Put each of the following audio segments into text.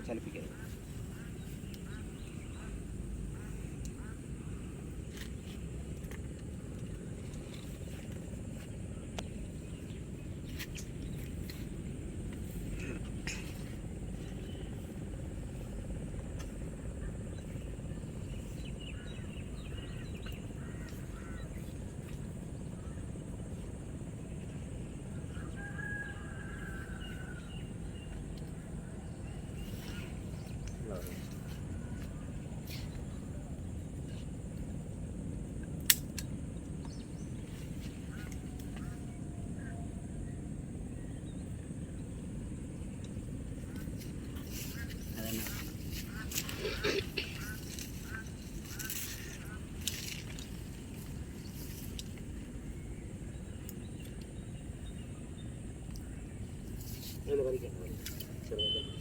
ചലിപ്പിക്കരുത്. ধন্যবাদ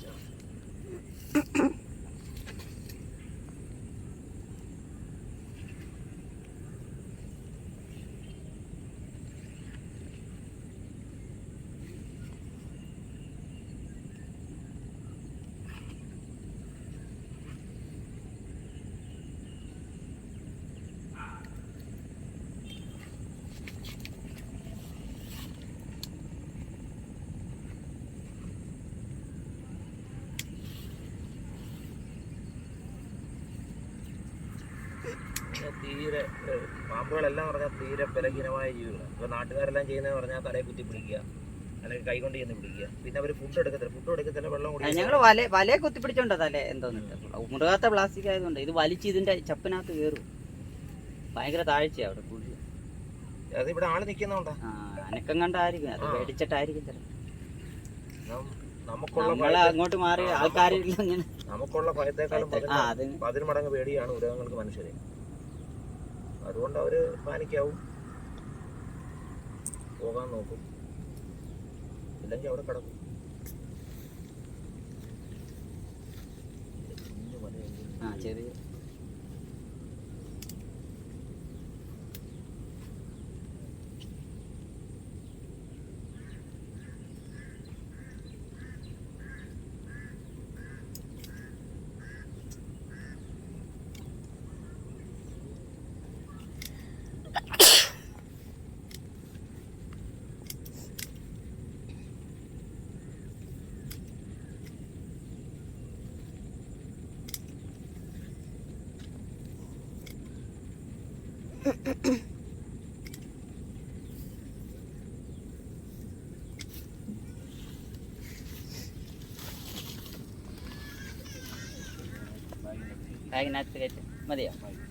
തീരെ പാമ്പുകളെല്ലാം പറഞ്ഞാൽ തീരെ ബലഹീനമായ ജീവികളാണ് ഇപ്പോൾ നാട്ടുകാരെല്ലാം ചെയ്യുന്നതെന്ന് പറഞ്ഞാൽ തലയെ കുത്തി പിടിക്കുക. അല്ലെങ്കിൽ കൈ കൊണ്ട് ചെന്ന് പിടിക്കുക. പിന്നെ അവർ ഫുഡ് എടുക്കത്തില്ല. ഫുഡ് എടുക്കത്തില്ല വെള്ളം കൊടുക്കുക ഞങ്ങൾ വല വലയെ കുത്തിപ്പിടിച്ചോണ്ടാ തലേ എന്തോന്നിട്ട് മുറുകാത്ത പ്ലാസ്റ്റിക് ആയതുകൊണ്ട് ഇത് വലിച്ച് ഇതിന്റെ ചപ്പിനകത്ത് കയറും ഭയങ്കര താഴ്ചയാണ് അവിടെ കുഴി അത് ഇവിടെ ആൾ നിൽക്കുന്നോണ്ടാ അനക്കം കണ്ടായിരിക്കും. അത്. പേടിച്ചിട്ടായിരിക്കും. നമുക്കുള്ള അങ്ങോട്ട് മാറി ആൾക്കാരില്ല ഇങ്ങനെ നമുക്കുള്ള ഭയത്തെക്കാളും പതിന് മടങ്ങ് പേടിയാണ് മൃഗങ്ങൾക്ക് മനുഷ്യരെ. അതുകൊണ്ട് അവർ പാനിക്കാവും. പോകാൻ നോക്കും. ഇല്ലെങ്കിൽ അവിടെ കിടക്കും. ആ ചെറിയ Kayak natin madiyo. Ah.